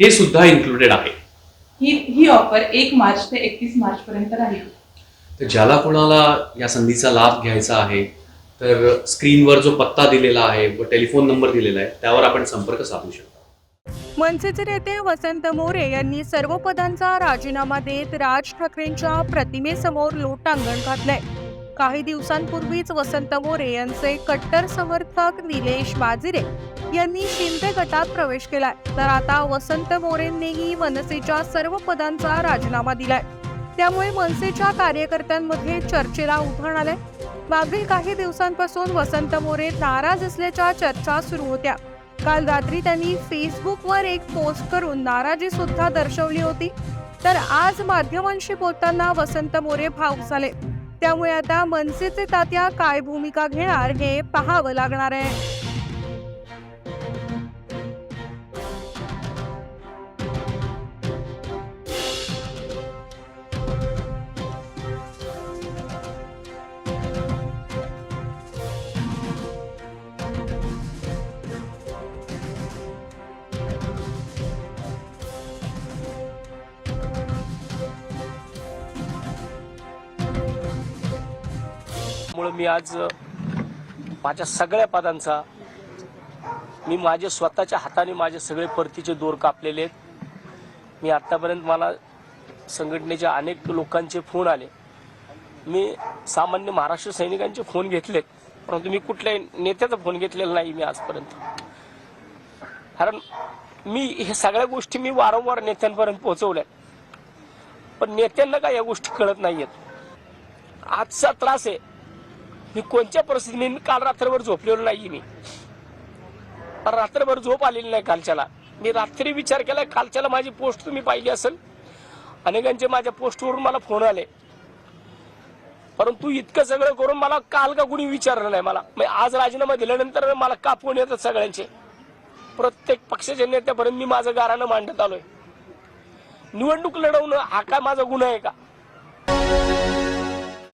हे सुद्धा इन्क्लुडेड आहे. ही ही ऑफर एक मार्च ते एकतीस मार्च पर्यंत राहील. तर ज्याला कोणाला या संधीचा लाभ घ्यायचा आहे तर स्क्रीनवर जो पत्ता दिलेला आहे व टेलिफोन नंबर दिलेला आहे त्यावर आपण संपर्क साधू शकता. मनसेचे नेते वसंत मोरे यांनी सर्व पदांचा राजीनामा देत राज ठाकरेंच्या प्रतिमेसमोर लोटांगण घातलंय. काही दिवसांपूर्वीच वसंत मोरे यांचे कट्टर समर्थक निलेश बाजिरे यांनी शिंदे गटात प्रवेश केलाय. तर आता वसंत मोरेंनीही मनसेच्या सर्व पदांचा राजीनामा दिलाय. त्यामुळे मनसेच्या कार्यकर्त्यांमध्ये चर्चेला उधाण आलंय मागील काही दिवसांपासून वसंत मोरे नाराज असल्याच्या चर्चा सुरू होत्या. काल रात्री त्यांनी फेसबुकवर एक पोस्ट करून नाराजी सुद्धा दर्शवली होती. तर आज माध्यमांशी बोलताना वसंत मोरे भाऊक झाले. त्यामुळे आता मनसेचे तात्या काय भूमिका घेणार हे पाहावं लागणार आहे. त्यामुळं मी आज माझ्या सगळ्या पदांचा मी माझे स्वतःच्या हाताने माझे सगळे परतीचे दोर कापलेले आहेत. मी आत्तापर्यंत मला संघटनेच्या अनेक लोकांचे फोन आले. मी सामान्य महाराष्ट्र सैनिकांचे फोन घेतलेत परंतु मी कुठल्याही नेत्याचा फोन घेतलेला नाही मी आजपर्यंत. कारण मी हे सगळ्या गोष्टी मी वारंवार नेत्यांपर्यंत पोहोचवल्या पण नेत्यांना काय या गोष्टी कळत नाहीयेत. आजचा त्रास आहे. मी कोणत्या परिस्थितीने मी काल रात्रभर झोपलेलो नाही मी. पण रात्रभर झोप आलेली नाही कालच्याला. मी रात्री विचार केला कालच्याला माझी पोस्ट तुम्ही पाहिली असेल. अनेकांचे माझ्या पोस्टवरून मला फोन आले. परंतु इतकं सगळं करून मला काल का कुणी विचारलं नाही मला. मग आज राजीनामा दिल्यानंतर मला का फोन येतात सगळ्यांचे. प्रत्येक पक्षाच्या नेत्यापर्यंत मी माझं गारानं मांडत आलोय. निवडणूक लढवणं हा काय माझा गुन्हा आहे का?